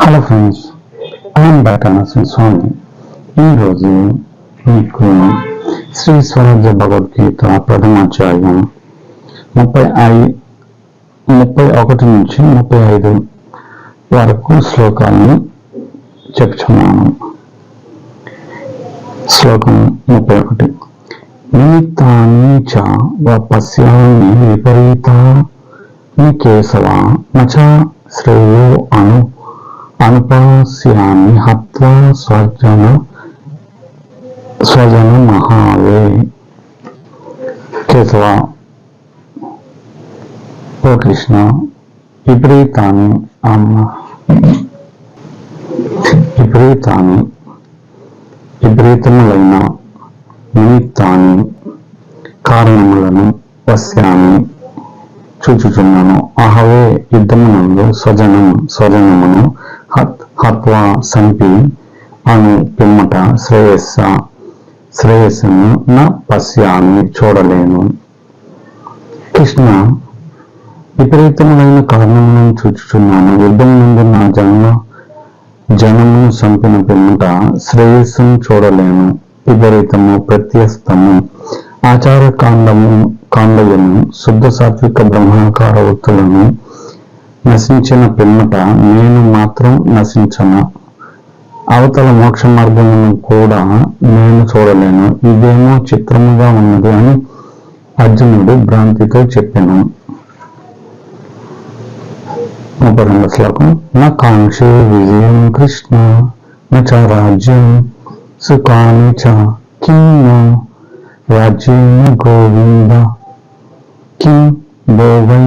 Hello friends I'm Bata Narasimha Swamy. ఈరోజు మీకు శ్రీ స్వరాజ్య భగవద్గీత ప్రథమాధ్యాయం ముప్పై ఐ ముప్పై ఒకటి నుంచి ముప్పై ఐదు వరకు శ్లోకాలను చెప్తున్నాను. శ్లోకం ముప్పై ఒకటి. నిమిత్తాన్ని చ విపరీత నీ కేశవ నచ శ్రేయో అను అనుపాస్యామి హత్వా స్వజన స్వజన మహావే కేశవ. ఓ కృష్ణ విపరీతాన్ని అమ్మ. విపరీతాన్ని విపరీతములైన నిమిత్తాన్ని కారణములను వస్యాన్ని చూచుచున్నాను. అహవే యుద్ధమునందు స్వజనం స్వజనమును హత్ హత్వా సంపి అను పిమ్మట శ్రేయస్స శ్రేయస్సును నా పశ్యాన్ని చూడలేను. కృష్ణ విపరీతములైన కారణములను చూచుచున్నాను యుద్ధం నుండి నా జన్మ జనమును చంపిన పిమ్మట శ్రేయస్సును చూడలేను. విపరీతము ప్రత్యస్తము. ఆచార కాండము కాండలను శుద్ధ సాత్విక బ్రహ్మాకార వృత్తులను నశించిన పిమ్మట నేను మాత్రం నశించను. అవతల మోక్ష మార్గమును కూడా నేను చూడలేను. ఇదేమో చిత్రముగా ఉన్నది అని అర్జునుడు భ్రాంతితో చెప్పాను. ముప్పై రెండు శ్లోకం. నా కాంక్ష విజయం కృష్ణ నచ రాజ్యం సుఖాని చ కిం ను గోవింద కిం భోగై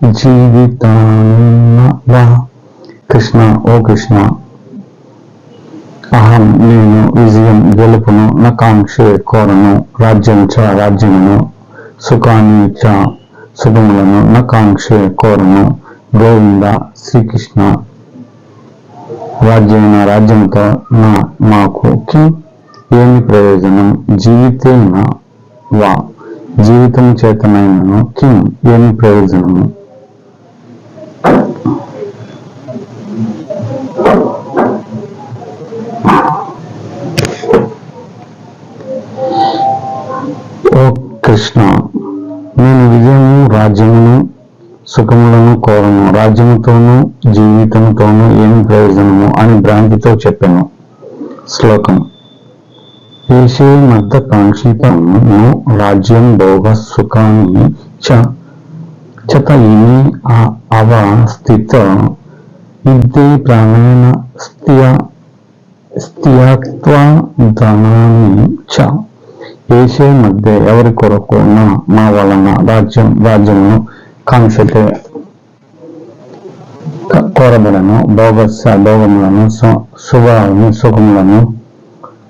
జీవితాన్న కృష్ణ ఓ కృష్ణ. అహం నేను విజయం గెలుపును నకాంక్షే కోరను రాజ్యం చ రాజ్యమును సుఖాన్ని చ సుఖములను నకాంక్షే కోరను గోవింద శ్రీకృష్ణ. రాజ్యమైన రాజ్యంతో నా మాకు కి ఏమి ప్రయోజనం? జీవితేన? వా. జీవితం చేతనైనను కిం ఏమి ప్రయోజనము ఓ కృష్ణ. నేను విజయము రాజ్యమును సుఖములను కోరను. రాజ్యముతోనూ జీవితంతోనూ ఏమి ప్రయోజనము అని భ్రాంతితో చెప్పాను. శ్లోకం. ఏషే మద్ద కాంక్షితము రాజ్యం భోగ సుఖాన్ని చ చత ఇమి అవ స్థిత ఇద్దే ప్రాణేన స్థియ స్థియత్వ ధనాన్ని చ ఏసే మధ్య ఎవరి కొరకు మా వలన రాజ్యం రాజ్యమును కాంక్షతే కోరబడను. భోగస్స భోగములను శుభాలను సుఖములను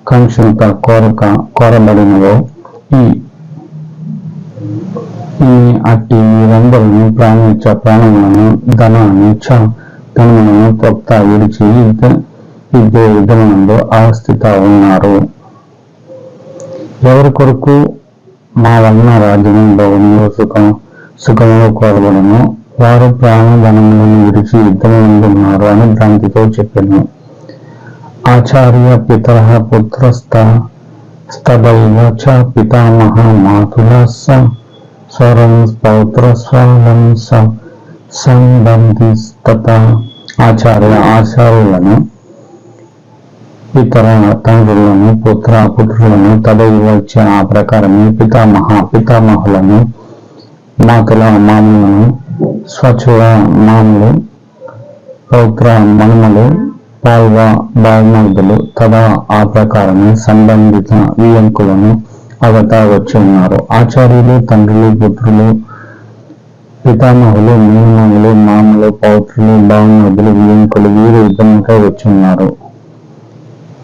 కాంక్షంత కోరక కోరబడినవో ఈ ఈ అట్టి మీరందరూ ప్రాణించ ప్రాణములను ధనాన్ని చ ధనములను తొక్త విడిచి ఇద్దరు యుద్ధ యుద్ధమునందు ఆస్థిత ఉన్నారు. ఎవరి కొరకు మా వలన రాజ్యము భోగములు సుఖం సుఖంలో కోరబడను వారు ప్రాణధనములను విడిచి యుద్ధమున్నారు అని భ్రాంతితో చెప్పాను. ఆచార్య పితర పుత్రస్థ స్తదైవ చ పితామహ మాతుల స స్వరం పౌత్ర స్వాలం స సంబంధిస్తత. ఆచార్య ఆచార్యులను ఇతర తండ్రులను పుత్ర పుత్రులను తదైవ వచ్చే ఆ ప్రకారమే పితామహ పితామహులను మాతల మామలను స్వచుల మామలు పౌత్ర మనుమలు పాల్వ బాల్మర్దులు తదా ఆ ప్రకారమే సంబంధిత వియంకులను అవతా వచ్చి ఉన్నారు ఆచార్యులు తండ్రులు పుత్రులు పితామహులు మేనమామలు మామలు పౌత్రులు బాల్మర్దులు వియంకులు వీరు ఇద్దరుగా వచ్చి ఉన్నారు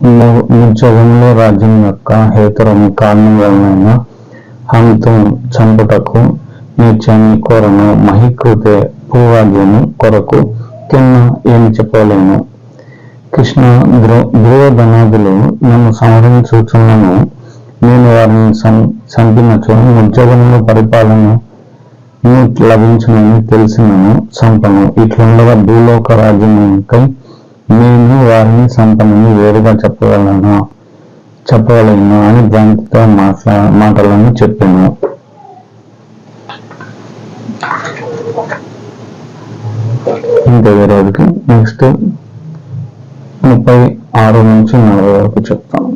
జగంలో రాజ్యం యొక్క హేతురము కారణం వలన హంతం చంపుటకు నిత్యాన్ని కోరను మహికృతే భూవాద్యము కొరకు కింద ఏమి చెప్పలేను కృష్ణ ధ్రువ ధనాదులు నన్ను సంహరించుచున్నాను. నేను వారిని సం చంపినచో ఉద్యోగంలో పరిపాలన లభించునని తెలిసినను సంపను ఇట్లుండగా భూలోక రాజ్యముకై నేను వారిని సంపన్నని వేరుగా చెప్పగలను చెప్పగలను అని భ్రాంతితో మాట్లా మాటలను చెప్పాను. ఇంకా నెక్స్ట్ ముప్పై ఆరు నుంచి నలభై వరకు చెప్తాను.